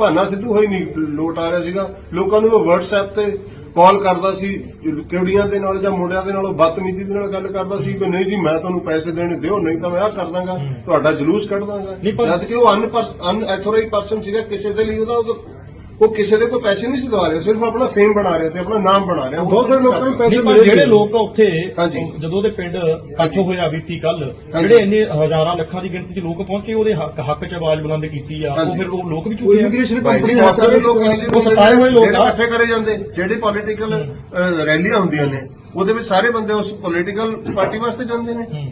ਭਾਨਾ ਸਿੱਧੂ ਹੋਈ ਨਹੀਂ ਲੋਟ ਆ ਰਿਹਾ ਸੀਗਾ। ਲੋਕਾਂ ਨੂੰ ਉਹ WhatsApp ਤੇ ਕਾਲ ਕਰਦਾ ਸੀ ਕਿਹੜੀਆਂ ਦੇ ਨਾਲ ਜਾਂ ਮੁੰਡਿਆਂ ਦੇ ਨਾਲ ਉਹ ਬਦਤਮੀਜ਼ੀ ਦੇ ਨਾਲ ਗੱਲ ਕਰਦਾ ਸੀ ਕਿ ਨਹੀਂ ਜੀ ਮੈਂ ਤੁਹਾਨੂੰ ਪੈਸੇ ਦੇਣੇ ਦਿਓ ਨਹੀਂ ਤਾਂ ਮੈਂ ਆਹ ਕਰ ਦਾਂਗਾ ਤੁਹਾਡਾ ਜਲੂਸ ਕੱਢ ਦਾਂਗਾ। ਜਦ ਕਿ ਉਹ ਅਨਐਥੋਰਾਈਜ਼ ਪਰਸਨ ਸੀਗਾ ਕਿਸੇ ਦੇ ਲਈ ਉਹਦਾ- ਉਹ ਕਿਸੇ ਦੇ ਕੋਈ ਪੈਸੇ ਨਹੀਂ ਸੀ ਦਵਾ ਰਿਹਾ ਸਿਰਫ ਆਪਣਾ ਫੇਮ ਬਣਾ ਰਿਹਾ ਸੀ ਆਪਣਾ ਨਾਮ ਬਣਾ ਰਿਹਾ ਬਹੁਤ ਸਾਰੇ ਲੋਕਾਂ ਨੂੰ ਪੈਸੇ ਮਿਲੇ ਜਿਹੜੇ। ਲੋਕ ਉੱਥੇ ਹਾਂਜੀ। ਜਦੋਂ ਦੇ ਪਿੰਡ ਇਕੱਠ ਹੋਇਆ ਬੀਤੀ ਕੱਲ ਹਾਂਜੀ। ਜਿਹੜੇ ਇੰਨੇ ਹਜ਼ਾਰਾਂ ਲੱਖਾਂ ਦੀ ਗਿਣਤੀ 'ਚ ਲੋਕ ਪਹੁੰਚੇ ਉਹਦੇ ਹੱਕ ਹੱਕ 'ਚ ਆਵਾਜ਼ ਬੁਲੰਦ ਕੀਤੀ ਆ ਉਹ ਹਾਂਜੀ। ਫਿਰ ਉਹ ਲੋਕ ਵੀ ਚੁੱਕੇ ਆ ਇਮੀਗ੍ਰੇਸ਼ਨ ਭਾਈ ਜੀ ਕੰਪਨੀ ਬਹੁਤ ਸਾਰੇ ਲੋਕ ਇਹੋ ਜਿਹੇ ਉਹ ਸਤਾਏ ਹੋਏ ਲੋਕ ਜਿਹੜੇ ਆ। ਇਕੱਠੇ ਕਰੇ ਜਾਂਦੇ ਜਿਹੜੇ ਪੋਲੀਟੀਕਲ ਰੈਲੀਆਂ ਹੁੰਦੀਆਂ ਨੇ ਉਹਦੇ ਵਿੱਚ ਸਾਰੇ ਬੰਦੇ ਉਸ ਪੋਲੀਟੀਕਲ ਪਾਰਟੀ ਵਾਸਤੇ ਜਾਂਦੇ ਨੇ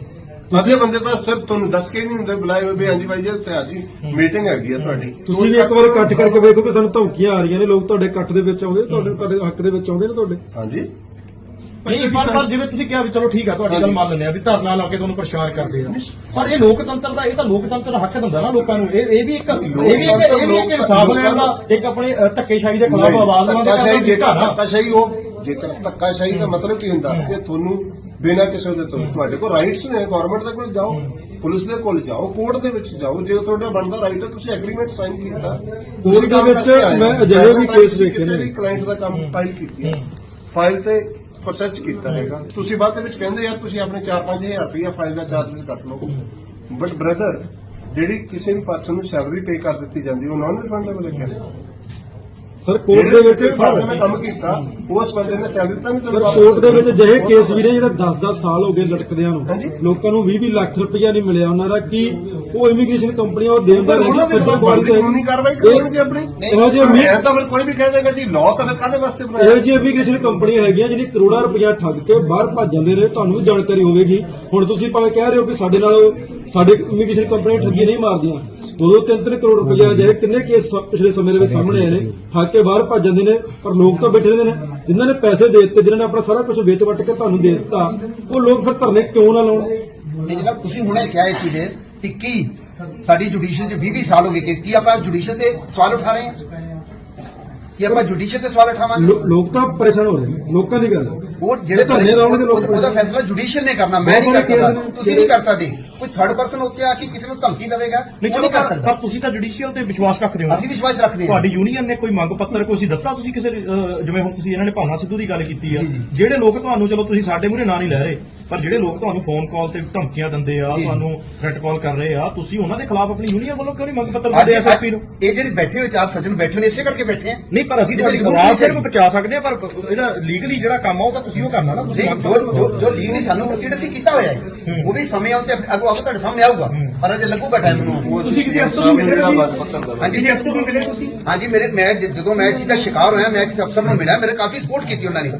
ਅਸਲੇ ਬੰਦੇ ਤਾਂ ਸਿਰਫ ਤੁਹਾਨੂੰ ਦੱਸ ਕੇ ਨਹੀਂ ਹੁੰਦੇ ਬੁਲਾਏ ਹੋਏ ਵੀ ਹਾਂਜੀ ਭਾਈ ਜੀ ਉੱਥੇ ਅੱਜ ਮੀਟਿੰਗ ਹੈਗੀ ਆ ਤੁਹਾਡੀ। ਤੁਸੀਂ ਵੀ ਇੱਕ ਵਾਰ ਕੱਟ ਕਰਕੇ ਵੇਖੋ ਕਿ ਸਾਨੂੰ ਧਮਕੀਆਂ ਆ ਰਹੀਆਂ ਨੇ ਲੋਕ ਤੁਹਾਡੇ ਕੱਟ ਦੇ ਵਿੱਚ ਆਉਂਦੇ ਤੁਹਾਡੇ ਤੁਹਾਡੇ ਹੱਕ ਦੇ ਵਿੱਚ ਆਉਂਦੇ ਨੇ ਤੁਹਾਡੇ। ਹਾਂਜੀ। ਨਹੀਂ ਪਰ ਪਰ ਜਿਵੇਂ ਤੁਸੀਂ ਕਿਹਾ ਵੀ ਚਲੋ ਠੀਕ ਆ ਤੁਹਾਡੀ ਗੱਲ। ਮੰਨ ਲੈਂਦੇ ਆ ਵੀ ਧਰਨਾ ਲਾ ਕੇ ਤੁਹਾਨੂੰ ਪਰੇਸ਼ਾਨ ਕਰਦੇ ਆ। ਪਰ ਇਹ ਲੋਕਤੰਤਰ ਦਾ ਇਹ ਤਾਂ ਲੋਕਤੰਤਰ ਦਾ ਹੱਕ ਦਿੰਦਾ ਨਾ ਲੋਕਾਂ ਨੂੰ। ਇਹ ਇਹ ਵੀ ਇੱਕ ਇਹ ਵੀ ਇੱਕ ਇਹ ਵੀ ਇੱਕ ਇਨਸਾਫ ਲੈਣ ਦਾ ਇੱਕ ਆਪਣੇ ਧੱਕੇਸ਼ਾਹੀ ਦੇ ਖਿਲਾਫ ਆਵਾਜ਼ ਉਠਾਉਣ ਦਾ ਧੱਕਾਸ਼ਾਹੀ ਕੰਮ ਜੇਕਰ ਕੀਤਾ ਨਾ। ਧੱਕਾਸ਼ਾਹੀ ਉਹ ਜੇਕਰ ਧੱਕਾਸ਼ਾਹੀ ਦਾ ਮਤਲਬ ਕੀ ਹੁੰਦਾ ਕਿ ਤੁਹਾਨੂੰ ਬਿਨਾਂ ਕਿਸੇ ਦੇ ਤੋਂ ਤੁਹਾਡੇ ਕੋਲ ਰਾਈਟਸ ਨੇ ਗਵਰਨਮੈਂਟ ਦੇ ਕੋਲ ਜਾਓ ਪੁਲਿਸ ਦੇ ਕੋਲ ਜਾਓ ਕੋਰਟ ਦੇ ਵਿੱਚ ਜਾਓ ਜੇ ਤੁਹਾਡਾ ਬਣਦਾ ਰਾਈਟ ਹੈ ਤੁਸੀਂ ਐਗਰੀਮੈਂਟ ਸਾਈਨ ਕੀਤਾ ਤੁਸੀਂ ਦੇ ਵਿੱਚ। ਮੈਂ ਅਜਿਹੇ ਵੀ ਕੇਸ ਤੁਸੀਂ ਵੇਖੇ ਕਿਸੇ ਨੇ। ਵੀ ਕਲਾਇੰਟ ਦਾ ਕੰਮ ਫਾਈਲ ਕੀਤੀ ਹੈ। ਫਾਈਲ ਤੇ ਪ੍ਰੋਸੈਸ ਕੀਤਾ ਹੈਗਾ। ਤੁਸੀਂ ਬਾਅਦ ਦੇ ਵਿੱਚ ਕਹਿੰਦੇ ਯਾਰ ਤੁਸੀਂ ਆਪਣੇ 4-5000 ਰੁਪਇਆ ਫਾਈਲ ਦਾ ਚਾਰजेस ਕੱਟ ਲਓ। ਬਟ ਬ੍ਰਦਰ ਜਿਹੜੀ ਕਿਸੇ ਵੀ ਪਰਸਨ ਨੂੰ ਸੈਲਰੀ ਪੇ ਕਰ ਦਿੱਤੀ ਜਾਂਦੀ ਉਹ ਨਾਨ ਰਿਫੰਡੇਬਲ ਹੈ ਕਿਆ? ਸਰ ਕੋਰਟ ਦੇ ਵਿੱਚ ਕਿਸੇ ਪਰਸਨ ਨੇ ਕੰਮ ਕੀਤਾ ਉਸ ਬੰਦੇ ਨੇ ਸੈਲਰੀ ਤਾਂ ਨਹੀਂ ਸਰ ਕੋਰਟ ਦੇ ਵਿੱਚ ਅਜਿਹੇ ਕੇਸ ਵੀ ਨੇ ਜਿਹੜਾ 10-10 ਸਾਲ ਹੋ ਗਏ ਲਟਕਦਿਆਂ। ਨੂੰ ਲੋਕਾਂ ਨੂੰ 20-20 ਲੱਖ ਰੁਪਇਆ ਨਹੀਂ ਮਿਲਿਆ ਉਹਨਾਂ ਦਾ ਕਿ ਉਹ ਇਮੀਗ੍ਰੇਸ਼ਨ ਕੰਪਨੀਆਂ ਉਹ ਦੇਣ ਦਾ ਕਾਨੂੰਨੀ ਕਾਰਵਾਈ ਕਰਨਗੇ ਆਪਣੀ? ਇਹੋ ਜਿਹੇ ਇਹ ਤਾਂ ਫਿਰ ਕੋਈ ਵੀ ਕਹਿ ਦੇਗਾ ਜੀ ਲਾਅ ਤਾਂ ਕਾਹਦੇ ਵਾਸਤੇ ਇਹੋ ਬਣਾਇਆ ਜਿਹੀ ਇਮੀਗ੍ਰੇਸ਼ਨ ਕੰਪਨੀਆਂ ਹੈਗੀਆਂ ਜਿਹੜੀ ਕਰੋੜਾਂ ਰੁਪਇਆ ਠੱਗ ਕੇ ਬਾਹਰ ਭੱਜ ਜਾਂਦੇ ਨੇ ਤੁਹਾਨੂੰ ਵੀ ਜਾਣਕਾਰੀ ਹੋਵੇਗੀ। ਹੁਣ ਤੁਸੀਂ ਭਾਵੇਂ ਕਹਿ ਰਹੇ ਹੋ ਕਿ ਸਾਡੇ ਨਾਲ ਸਾਡੇ ਇਮੀਗ੍ਰੇਸ਼ਨ ਕੰਪਨੀਆਂ ਠੱਗੀ ਨਹੀਂ ਮਾਰਦੀਆਂ। ਦੋ ਦੋ ਤਿੰਨ ਤਿੰਨ ਕਰੋੜ ਰੁਪਇਆ ਜਿਹੜੇ ਕਿੰਨੇ ਕੇਸ ਪਿਛਲੇ ਸਮੇਂ ਦੇ ਵਿੱਚ ਸਾਹਮਣੇ ਆਏ ਨੇ ਠੱਗ ਕੇ ਬਾਹਰ ਭੱਜ ਜਾਂਦੇ ਨੇ ਪਰ ਲੋਕ ਤਾਂ ਬੈਠੇ ਰਹਿੰਦੇ ਨੇ। ਜਿਨ੍ਹਾਂ ਨੇ ਪੈਸੇ ਦੇ ਦਿੱਤੇ ਜਿਨ੍ਹਾਂ ਨੇ ਆਪਣਾ ਸਾਰਾ ਕੁਝ ਵੇਚ ਵੱਟ ਕੇ ਤੁਹਾਨੂੰ ਦੇ ਦਿੱਤਾ ਉਹ ਲੋਕ ਫਿਰ ਧਰਨੇ ਕਿਉਂ ਨਾ ਲਾਉਣ? ਨਹੀਂ ਜਨਾਬ ਤੁਸੀਂ ਹੁਣੇ ਕਿਹਾ ਇਸ ਚੀਜ਼ ਦੇ ਕਿ ਕੀ ਸਾਡੀ ਜੁਡੀਸ਼ੀਅਲ 'ਚ 20 20 ਸਾਲ ਹੋ ਗਏ ਕਿ ਕੀ ਆਪਾਂ ਜੁਡੀਸ਼ੀਅਲ ਤੇ ਸਵਾਲ ਉਠਾ ਰਹੇ ਹਾਂ? ਕੀ ਆਪਾਂ ਜੁਡੀਸ਼ੀਅਲ ਤੇ ਸਵਾਲ ਉਠਾਵਾਂਗੇ? ਲੋ- ਲੋਕ ਤਾਂ ਪਰੇਸ਼ਾਨ ਹੋ ਰਹੇ ਨੇ ਲੋਕਾਂ ਦੀ ਗੱਲ। ਹੈ। ਉਹ ਜਿਹੜੇ ਧਰਨੇ ਲਾਉਣਗੇ ਲੋਕ ਉਹਦਾ- ਫੈਸਲਾ ਜੁਡੀਸ਼ੀਅਲ ਨੇ ਕਰਨਾ ਮੈਂ ਨਹੀਂ ਕਰ ਸਾਰੇ ਸਕਦਾ ਨੇ। ਤੁਸੀਂ ਨਹੀਂ ਕਰ ਸਕਦੇ। ਕੋਈ ਥਰਡ ਪਰਸਨ ਉੱਥੇ ਆ ਕੇ ਕਿਸੇ ਨੂੰ ਧਮਕੀ ਦੇਵੇਗਾ? ਨਹੀਂ ਚਲੋ ਕਰ ਪਰ ਸਕਦਾ ਪਰ ਤੁਸੀਂ ਤਾਂ ਜੁਡੀਸ਼ੀਅਲ ਤੇ ਵਿਸ਼ਵਾਸ ਰੱਖਦੇ ਹੋ ਅਸੀਂ ਵਿਸ਼ਵਾਸ ਰੱਖਦੇ ਹਾਂ। ਤੁਹਾਡੀ ਯੂਨੀਅਨ ਨੇ ਕੋਈ ਮੰਗ ਪੱਤਰ ਕੋਈ ਸੀ ਦਿੱਤਾ ਤੁਸੀਂ ਕਿਸੇ ਅਹ, ਜਿਵੇਂ ਹੁਣ ਤੁਸੀਂ ਇਹਨਾਂ ਨੇ ਭਾਵਨਾ ਸਿੱਧੂ ਦੀ ਗੱਲ ਕੀਤੀ ਆ। ਜਿਹੜੇ ਲੋਕ ਤੁਹਾਨੂੰ ਚਲੋ ਤੁਸੀਂ ਸਾਡੇ ਮੂਹਰੇ ਨਾਂ ਨਹੀਂ ਲੈ ਰਹੇ ਪਰ ਜਿਹੜੇ ਲੋਕ ਤੁਹਾਨੂੰ ਫੋਨ ਕਾਲ ਤੇ ਧਮਕੀਆਂ ਦਿੰਦੇ ਆ ਜੀ। ਤੁਹਾਨੂੰ ਥ੍ਰੈਟ ਕਾਲ ਕਰ ਰਹੇ ਆ ਤੁਸੀਂ ਉਹਨਾਂ ਦੇ ਖਿਲਾਫ ਆਪਣੀ ਯੂਨੀਅਨ ਵੱਲੋਂ ਕਿਉਂ ਨਹੀਂ ਮੰਗ ਪੱਤਰ ਦਿੰਦੇ ਐਸਐਸਪੀ ਨੂੰ? ਇਹ ਜਿਹੜੇ ਬੈਠੇ ਹੋਏ ਚਾਰ ਸੱਜਣ ਬੈਠੇ ਨੇ ਇਸੇ ਕਰਕੇ ਬੈਠੇ ਆ। ਨਹੀਂ ਪਰ ਅਸੀਂ ਤੁਹਾਡੀ ਆਵਾਜ਼ ਸਿਰਫ ਪਹੁੰਚਾ ਸਕਦੇ ਆ ਪਰ ਇਹਦਾ ਲੀਗਲੀ ਜਿਹੜਾ ਕੰਮ ਆ ਉਹ ਤਾਂ ਤੁਸੀਂ ਉਹ ਕਰਨਾ ਨਾ ਤੁਸੀਂ ਜੋ ਜੋ ਜੋ ਲੀਗ ਨੇ ਸਾਨੂੰ ਪ੍ਰੋਸੀਡ ਅਸੀਂ ਕੀਤਾ ਹੋਇਆ ਹੈ। ਉਹ ਵੀ ਸਮੇਂ ਆਉਣ ਤੇ ਅੱਗੋਂ ਤੁਹਾਡੇ ਸਾਹਮਣੇ ਆਊਗਾ। ਪਰ ਅਜੇ ਲੱਗੂਗਾ ਟਾਈਮ ਨੂੰ। ਤੁਸੀਂ ਕਿਸੇ ਅਫਸਰ ਨੂੰ ਮਿਲੇ ਜਿਹੜਾ ਸੀ? ਬਾਤ ਪੱਤਰ ਦਾ ਹਾਂਜੀ। ਕਿਸੇ ਅਫਸਰ ਨੂੰ ਮਿਲੇ ਤੁਸੀਂ? ਹਾਂਜੀ ਮੇਰੇ ਮੈਂ ਜ- ਜਦੋਂ ਮੈਂ ਚੀਜ਼ ਦਾ ਸ਼ਿਕਾਰ ਹੋਇਆ ਮੈਂ ਕਿਸੇ ਅਫਸਰ ਨੂੰ ਮਿਲਿਆ ਮੇਰੇ ਕਾਫੀ ਸਪੋਰਟ ਕੀਤੀ ਉਹਨਾਂ ਨੇ।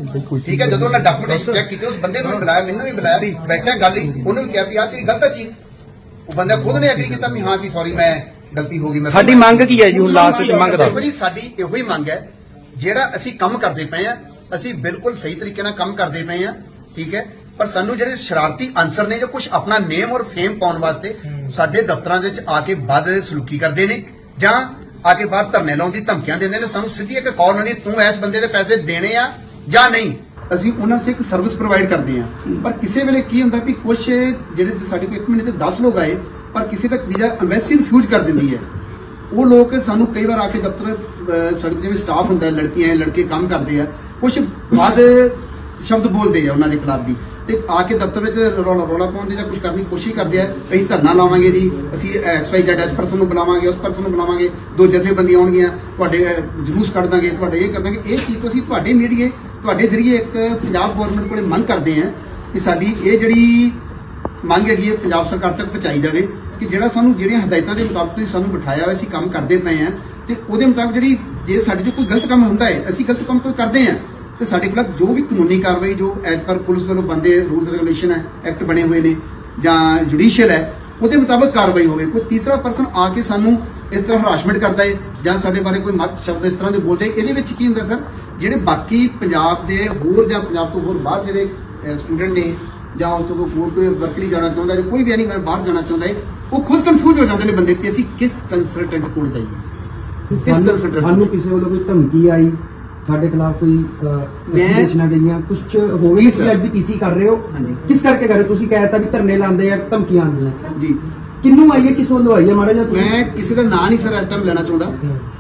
ਠੀਕ ਹੈ ਜਦੋਂ ਉਹਨਾਂ ਡਾਕੂਮੈਂਟੇਸ਼ਨ ਚੈੱਕ ਕੀਤੇ ਉਸ ਬੰਦੇ ਨੂੰ ਵੀ ਬੁਲਾਇਆ ਮੈਨੂੰ ਵੀ ਬੁਲਾਇਆ ਬੈਠਾ ਗੱਲ ਹੀ ਉਹਨੂੰ ਵੀ ਕਿਹਾ ਵੀ ਆ ਤੇਰੀ ਗਲਤ ਹੈ ਚੀਜ਼ ਉਹ ਬੰਦਾ ਖੁਦ ਨੇ ਐਗਰੀ ਕੀਤਾ ਵੀ ਹਾਂ ਵੀ ਸੌਰੀ ਮੈਂ ਗਲਤੀ ਹੋ ਗਈ ਮੈਂ ਸਾਡੀ ਮੰਗ ਕੀ ਹੈ ਜੀ ਹੁਣ ਲਾਸਟ ਵਿੱਚ ਮੰਗ ਦੱਸੋ ਜੀ ਸਾਡੀ ਇਹੋ ਹੀ ਮੰਗ ਹੈ ਜਿਹੜਾ ਅਸੀਂ ਕੰਮ ਕਰਦੇ ਪਏ ਆ ਅਸੀਂ ਬਿਲਕੁਲ ਸਹੀ ਤਰੀਕੇ ਨਾਲ ਕੰਮ ਕਰਦੇ ਪਏ ਆ ਠੀਕ ਹੈ? ਪਰ ਸਾਨੂੰ ਜਿਹੜੇ ਸ਼ਰਾਰਤੀ ਅਨਸਰ ਨੇ ਜੋ ਕੁਝ ਆਪਣਾ ਨੇਮ ਔਰ ਫੇਮ ਪਾਉਣ ਵਾਸਤੇ ਸਾਡੇ ਦਫ਼ਤਰਾਂ ਦੇ ਵਿੱਚ ਆ ਕੇ ਵੱਧ ਸਲੂਕੀ ਕਰਦੇ ਨੇ ਜਾਂ ਆ ਕੇ ਬਾਹਰ ਧਰਨੇ ਲਾਉਣ ਦੀ ਧਮਕੀਆਂ ਦਿੰਦੇ ਨੇ ਸਾਨੂੰ ਸਿੱਧੀ ਇੱਕ ਕਾਲ ਹੁੰਦੀ ਤੂੰ ਇਸ ਬੰਦੇ ਦੇ ਪੈਸੇ ਦੇਣੇ ਆ ਜਾਂ ਨਹੀਂ? ਅਸੀਂ ਉਹਨਾਂ 'ਚ ਇੱਕ ਸਰਵਿਸ ਪ੍ਰੋਵਾਈਡ ਕਰਦੇ ਆ ਪਰ ਕਿਸੇ ਵੇਲੇ ਕੀ ਹੁੰਦਾ ਵੀ ਕੁਝ ਜਿਹੜੇ ਸਾਡੇ ਕੋਲ 1 ਮਹੀਨੇ ਤੇ 10 ਲੋਕ ਆਏ ਪਰ ਕਿਸੇ ਦਾ ਵੀਜ਼ਾ ਐਮਬੈਸੀ ਰਿਫਿਊਜ਼ ਕਰ ਦਿੰਦੀ ਹੈ। ਉਹ ਲੋਕ ਸਾਨੂੰ ਕਈ ਵਾਰ ਆ ਕੇ ਦਫ਼ਤਰ ਸਾਡੇ ਜਿਵੇਂ ਸਟਾਫ ਹੁੰਦਾ ਹੈ, ਲੜਕੀਆਂ ਹੈ, ਲੜਕੇ ਕੰਮ ਕਰਦੇ ਆ ਕੁਝ ਬਾਦ ਸ਼ਬਦ ਬੋਲਦੇ ਆ ਉਹਨਾਂ ਦੇ ਖਿਲਾਫ ਵੀ। ਤੇ ਆ ਕੇ ਦਫ਼ਤਰ ਵਿੱਚ ਰੌਲਾ ਰੌਲਾ ਪਾਉਂਦੇ ਜਾਂ ਕੁਝ ਕਰਨ ਦੀ ਕੋਸ਼ਿਸ਼ ਕਰਦੇ ਆ ਅਸੀਂ ਧਰਨਾ ਲਾਵਾਂਗੇ ਜੀ ਅਸੀਂ ਐਕਸ ਵਾਈ ਜ਼ੈਡ ਇਸ ਪਰਸਨ ਨੂੰ ਬੁਲਾਵਾਂਗੇ ਉਸ ਪਰਸਨ ਨੂੰ ਬੁਲਾਵਾਂਗੇ ਦੋ ਜਥੇਬੰਦੀਆਂ ਆਉਣਗੀਆਂ ਤੁਹਾਡੇ ਜਲੂਸ ਕੱਢ ਦਾਂਗੇ ਤੁਹਾਡੇ ਇਹ ਕਰ ਦਾਂਗੇ ਇਹ ਚੀਜ਼ ਤੋਂ ਅਸੀਂ ਤੁਹਾਡੇ ਮੀਡੀਏ ਤੁਹਾਡੇ ਜ਼ਰੀਏ ਇੱਕ ਪੰਜਾਬ ਗਵਰਨਮੈਂਟ ਕੋਲੇ ਮੰਗ ਕਰਦੇ ਆ ਕਿ ਸਾਡੀ ਇਹ ਜਿਹੜੀ ਮੰਗ ਹੈਗੀ ਹੈ ਪੰਜਾਬ ਸਰਕਾਰ ਤੱਕ ਪਹੁੰਚਾਈ ਜਾਵੇ ਕਿ ਜਿਹੜਾ ਸਾਨੂੰ ਜਿਹੜੀਆਂ ਹਦਾਇਤਾਂ ਦੇ ਮੁਤਾਬਕ ਤੁਸੀਂ ਸਾਨੂੰ ਬਿਠਾਇਆ ਹੋਇਆ ਅਸੀਂ ਕੰਮ ਕਰਦੇ ਪਏ ਆ ਤੇ ਉਹਦੇ ਮੁਤਾਬਕ ਜਿਹੜੀ ਜੇ ਸਾਡੇ 'ਚ ਕੋਈ ਗਲਤ ਕੰਮ ਹੁੰਦਾ ਹੈ ਅਸੀਂ ਗਲਤ ਕੰਮ ਕੋਈ ਕਰਦੇ ਆ ਤੇ ਸਾਡੇ ਕੋਲ ਜੋ ਵੀ ਕਾਨੂੰਨੀ ਕਾਰਵਾਈ ਜੋ ਐਜ਼ ਪਰ ਪੁਲਿਸ ਵੱਲੋਂ ਬੰਦੇ ਰੂਲਸ ਰੈਗੂਲੇਸ਼ਨ ਹੈ ਐਕਟ ਬਣੇ ਹੋਏ ਨੇ ਜਾਂ ਜੁਡੀਸ਼ੀਅਲ ਹੈ ਉਹਦੇ ਮੁਤਾਬਕ ਕਾਰਵਾਈ ਹੋਵੇ। ਕੋਈ ਤੀਸਰਾ ਪਰਸਨ ਆ ਕੇ ਸਾਨੂੰ ਇਸ ਤਰ੍ਹਾਂ ਹਰਾਸਮੈਂਟ ਕਰਦਾ ਹੈ ਜਾਂ ਸਾਡੇ ਬਾਰੇ ਕੋਈ ਮਤ ਸ਼ਬਦ ਇਸ ਤਰ੍ਹਾਂ ਦੇ ਬੋਲਦੇ ਹੈ, ਇਹਦੇ ਵਿੱਚ ਕੀ ਹੁੰਦਾ ਸਰ? ਜਿਹੜੇ ਬਾਕੀ ਪੰਜਾਬ ਦੇ ਹੋਰ ਜਾਂ ਪੰਜਾਬ ਤੋਂ ਹੋਰ ਬਾਹਰ ਜਿਹੜੇ ਸਟੂਡੈਂਟ ਨੇ ਜਾਂ ਉਸ ਤੋਂ ਹੋਰ ਕੋਈ ਵਰਕ ਲਈ ਜਾਣਾ ਚਾਹੁੰਦਾ ਜਾਂ ਕੋਈ ਵੀ ਨਹੀਂ ਬਾਹਰ ਜਾਣਾ ਚਾਹੁੰਦਾ ਹੈ ਉਹ ਖੁਦ ਕਨਫਿਊਜ਼ ਹੋ ਜਾਂਦੇ ਨੇ ਬੰਦੇ ਕਿ ਅਸੀਂ ਕਿਸ ਕੰਸਲਟੈਂਟ ਕੋਲ ਜਾਈਏ। ਕਿਸ ਕੰਸਲਟੈਂਟ ਤੁਹਾਨੂੰ ਕਿਸੇ ਵੱਲੋਂ ਕੋਈ ਧਮਕੀ ਆਈ? ਤੁਹਾਡੇ ਖਿਲਾਫ ਕੋਈ ਐਪਲੀਕੇਸ਼ਨਾਂ ਗਈਆਂ? ਕੁਝ ਹੋਵੇ ਜੀ ਤੁਸੀਂ। ਅੱਜ ਵੀ ਪੀਸੀ ਕਰ ਰਹੇ ਹੋ? ਹਾਂਜੀ। ਕਿਸ ਕਰਕੇ ਕਰ ਰਹੇ ਹੋ? ਤੁਸੀਂ ਕਹਿ ਦਿੱਤਾ ਵੀ ਧਰਨੇ ਲਾਉਂਦੇ ਆ ਧਮਕੀਆਂ ਆਉਂਦੀਆਂ। ਜੀ। ਕਿੰਨੂੰ ਆਈ ਹੈ ਕਿਸ ਵੱਲੋਂ ਆਈ ਹੈ ਮਾੜਾ ਜਿਹਾ ਤੁਸੀਂ- ਮੈਂ ਕਿਸੇ ਦਾ ਨਾਂ ਨਹੀਂ ਸਰ ਇਸ ਟਾਈਮ ਲੈਣਾ ਚਾਹੁੰਦਾ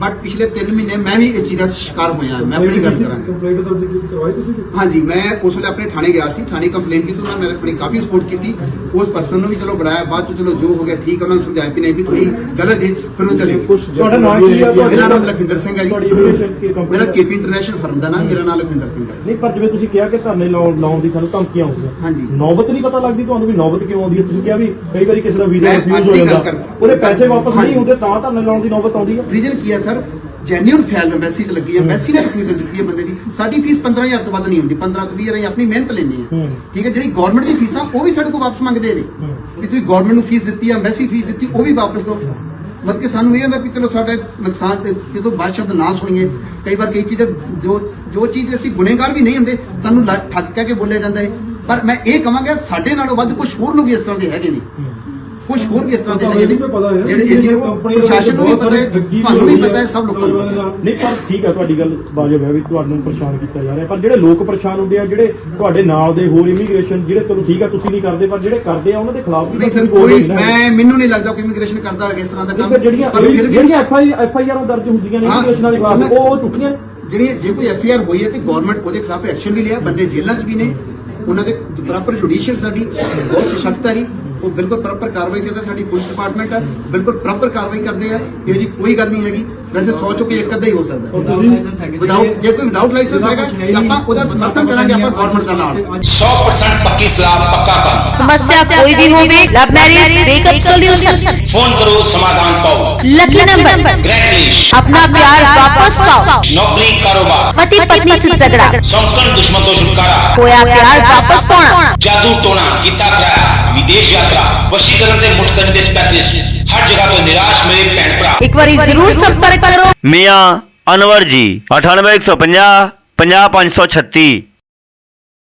ਬਟ ਪਿਛਲੇ 3 ਮਹੀਨੇ ਮੈਂ ਵੀ ਇਸ ਚੀਜ਼ ਦਾ ਸ਼ਿਕਾਰ ਹੋਇਆ ਮੈਂ ਆਪਣੀ ਗੱਲ ਕਰਾਂਗਾ। ਕੰਪਲੇਂਟ ਦਰਜ ਕੀਤੀ ਕਰਵਾਈ ਤੁਸੀਂ? ਹਾਂਜੀ ਮੈਂ ਉਸ ਵੇਲੇ ਆਪਣੇ ਥਾਣੇ ਗਿਆ ਸੀ ਥਾਣੇ ਕੰਪਲੇਂਟ ਕੀਤੀ ਉਹਨਾਂ ਨੇ ਆਪਣੀ ਕਾਫੀ ਸਪੋਰਟ ਕੀਤੀ। ਉਸ ਪਰਸਨ ਨੂੰ ਵੀ ਚਲੋ ਬੁਲਾਇਆ ਬਾਅਦ ਚ ਚਲੋ ਜੋ ਹੋ ਗਿਆ ਠੀਕ ਹੈ, ਉਹਨਾਂ ਨੇ ਸਮਝਾਇਆ ਕਿ ਨਹੀਂ ਵੀ ਤੁਸੀਂ ਗਲਤ ਜੀ ਫਿਰ ਉਹ ਚਲੇ ਤੁਹਾਡਾ ਨਾਮ ਕੀ ਹੈ ਮੇਰਾ ਨਾਮ ਲਖਵਿੰਦਰ ਸਿੰਘ ਹੈ ਤੁਹਾਡੀ ਜੀ ਕੀ ਮੇਰਾ ਕੇਪੀ ਇੰਟਰਨੈਸ਼ਨਲ ਫਰਮ ਦਾ ਨਾਮ ਮੇਰਾ ਨਾਮ ਲਖਵਿੰਦਰ ਸਿੰਘ ਹੈ ਨਹੀਂ ਪਰ ਜਿਵੇਂ ਤੁਸੀਂ ਕਿਹਾ ਕਿ ਧਰਨੇ ਲਾਉਣ ਲਾਉਣ ਦੀ ਸਾਨੂੰ ਧਮਕੀਆਂ ਆਉਂਦੀਆਂ। ਹਾਂਜੀ। ਨੌਬਤ ਨਹੀਂ ਪਤਾ ਲੱਗਦੀ ਤੁਹਾਨੂੰ ਵੀ ਨੌਬਤ ਕਿਉਂ ਆਉਂਦੀ ਹੈ? ਤੁਸੀਂ ਕਿਹਾ ਵੀ ਕਈ ਵਾਰੀ ਕਿਸੇ ਦਾ ਵੀਜ਼ਾ ਮੈਂ ਰਿਫਿਊਜ਼ ਅੱਜ ਹੋ ਦੀ ਗੱਲ ਜਾਂਦਾ ਕਰ- ਉਹਦੇ ਪੈਸੇ ਵਾਪਸ ਹਾਂਜੀ। ਨਹੀਂ ਹੁੰਦੇ ਤਾਂ ਧਰਨੇ ਲਾਉਣ ਦੀ ਨੌਬਤ ਆਉਂਦੀ ਹੈ ਰੀਜਨ ਕੀ ਹੈ ਸਰ ਜੈਨੂਇਨ ਫੈਲ ਮੈਸੇਜ ਲੱਗੀ ਹੈ। ਮੈਸੀ ਨੇ ਰਿਫਿਊਜ਼ਲ ਦਿੱਤੀ ਹੈ ਬੰਦੇ ਦੀ। ਸਾਡੀ ਫੀਸ 15000 ਤੋਂ ਵੱਧ ਨਹੀਂ ਹੁੰਦੀ। 15 ਤੋਂ 20000 ਅਸੀਂ ਆਪਣੀ ਮਿਹਨਤ ਲੈਣੀ ਹੈ ਹੂੰ। ਠੀਕ ਹੈ ਜਿਹੜੀ ਗਵਰਨਮੈਂਟ ਦੀ ਫੀਸਾਂ ਉਹ ਵੀ ਸਾਡੇ ਕੋਲ ਵਾਪਸ ਮੰਗਦੇ ਨੇ। ਵੀ ਤੁਸੀਂ ਗਵਰਨਮੈਂਟ ਨੂੰ ਫੀਸ ਦਿੱਤੀ ਹੈ ਮੈਸੀ ਫੀਸ ਦਿੱਤੀ ਉਹ ਵੀ ਵਾਪਸ ਦਿਓ। ਮਤਲਬ ਕਿ ਸਾਨੂੰ ਇਹ ਹੁੰਦਾ ਵੀ ਚਲੋ ਸਾਡਾ ਨੁਕਸਾਨ ਤੇ ਜਦੋਂ ਬਾਅਦ ਸ਼ਬਦ ਨਾ ਸੁਣੀਏ ਕਈ ਵਾਰ ਕਈ ਚੀਜ਼ਾਂ ਜੋ ਜੋ ਚੀਜ਼ ਅਸੀਂ ਗੁਨੇਗਾਰ ਵੀ ਨਹੀਂ ਹੁੰਦੇ ਸਾਨੂੰ ਠੱਗ ਕਹਿ ਕੇ ਬੋਲਿਆ ਜਾਂਦਾ ਹੈ। ਪਰ ਮੈਂ ਇਹ ਕਹਾਂਗਾ ਸਾਡੇ ਨਾਲੋਂ ਵੱਧ ਕੁਝ ਹੋਰ ਲੋਕ ਇਸ ਤਰ੍ਹਾਂ ਦੇ ਹੈਗੇ ਨੇ। ਕੁਝ ਹੋਰ ਵੀ ਇਸ ਤਰ੍ਹਾਂ ਦੇ ਹੈਗੇ ਨੇ ਜਿਹੜੇ ਇਹ ਜਿਹੜੇ ਕੰਪਨੀ ਦੇ ਪ੍ਰਸ਼ਾਸਨ ਨੂੰ ਵੀ ਪਤਾ ਹੈ ਤੁਹਾਨੂੰ ਵੀ ਪਤਾ ਹੈ ਸਭ ਲੋਕਾਂ ਨੂੰ ਪਤਾ ਹੈ। ਨਹੀਂ ਪਰ ਠੀਕ ਹੈ ਤੁਹਾਡੀ ਗੱਲ ਵਾਜਬ ਹੈ ਵੀ ਤੁਹਾਨੂੰ ਪਰੇਸ਼ਾਨ ਕੀਤਾ ਜਾ ਰਿਹਾ ਪਰ ਜਿਹੜੇ ਲੋਕ ਪਰੇਸ਼ਾਨ ਹੁੰਦੇ ਆ ਜਿਹੜੇ ਤੁਹਾਡੇ ਨਾਲ ਦੇ ਹੋਰ ਇਮੀਗ੍ਰੇਸ਼ਨ ਜਿਹੜੇ ਚਲੋ ਠੀਕ ਹੈ ਤੁਸੀਂ ਨਹੀਂ ਕਰਦੇ ਪਰ ਜਿਹੜੇ ਕਰਦੇ ਆ ਉਹਨਾਂ ਦੇ ਖਿਲਾਫ ਵੀ ਨਹੀਂ ਸਰ ਕੋਈ। ਮੈਂ ਮੈਨੂੰ ਨਹੀਂ ਲੱਗਦਾ ਕੋਈ ਇਮੀਗ੍ਰੇਸ਼ਨ ਕਰਦਾ ਹੋਵੇ ਇਸ ਤਰ੍ਹਾਂ ਦਾ ਕੰਮ ਜਿਹੜੀਆਂ ਜਿਹੜੀਆਂ ਐਫ ਆਈ ਆਰਾਂ ਦਰਜ ਹੁੰਦੀਆਂ ਨੇ ਇਮੀਗ੍ਰੇਸ਼ਨਾਂ ਦੇ ਖਿਲਾਫ ਉਹ ਉਹ ਚੁੱਕੀਆਂ ਜਿਹੜੀ ਜੇ ਕੋਈ ਐਫ ਆਈ ਆਰ ਹੋਈ ਹੈ ਤੇ ਗਵਰਨਮੈਂਟ ਉਹਦੇ ਖਿਲਾਫ ਐਕਸ਼ਨ ਵੀ ਲਿਆ ਬੰਦੇ ਜੇਲ੍ਹਾਂ 'ਚ ਵੀ ਨੇ ਉਹਨਾਂ ਦੇ ਪ੍ਰੋਪਰ ਜੁਡੀਸ਼ੀਅਲ ਸਾਡੀ ਬਹੁਤ ਸਸ਼ਕਤ ਹੈ ਉਹ ਬਿਲਕੁਲ ਪ੍ਰੋਪਰ ਕਾਰਵਾਈ ਕਰਦੇ ਸਾਡੀ ਪੁਲਿਸ ਡਿਪਾਰਟਮੈਂਟ ਹੈ ਬਿਲਕੁਲ ਪ੍ਰੋਪਰ ਕਾਰਵਾਈ ਕਰਦੇ ਆ ਇਹੋ ਜੀ ਕੋਈ ਗੱਲ ਨਹੀਂ ਹੈਗੀ ਵੈਸੇ 100 ਚੋਂ ਇੱਕ ਅੱਧਾ ਹੀ ਹੋ ਸਕਦਾ ਵਿਦਆਊਟ ਜੇ ਕੋਈ ਵਿਦਆਊਟ ਲਾਇਸੈਂਸ ਹੈਗਾ ਤੇ ਆਪਾਂ ਉਹਦਾ ਸਮਰਥਨ ਕਰਾਂਗੇ ਆਪਾਂ ਗਵਰਨਮੈਂਟ ਦਾ ਨਾਲ 100% ਪੱਕੀ ਸਲਾਹ ਪੱਕਾ ਕੰਮ ਸਮੱਸਿਆ ਕੋਈ ਵੀ ਹੋਵੇ love marriage breakup solution phone करो समाधान पाओ लकी नंबर ग्रैंडलिश अपना प्यार वापस पाओ नौकरी कारोबार पति पत्नी झगड़ा संस्करण दुश्मन तो छुटकारा खोया प्यार वापस पाना जादू टोना गीता ਦੇਸ਼ ਯਾਤਰਾ ਵਸ਼ੀਕਰਨ ਦੇ ਮੁਟਕਨ ਦੇ ਸਪੈਸ਼ਲਿਸਟ ਹਰ ਜਗ੍ਹਾ ਤੋਂ ਨਿਰਾਸ਼ ਮੇਰੇ ਭੈਣ ਭਰਾ। ਇੱਕ ਵਾਰੀ ਜ਼ਰੂਰ ਸਬਸਕ੍ਰਾਈਬ ਕਰੋ। ਮੀਆਂ ਅਨਵਰ ਜੀ 98150 50536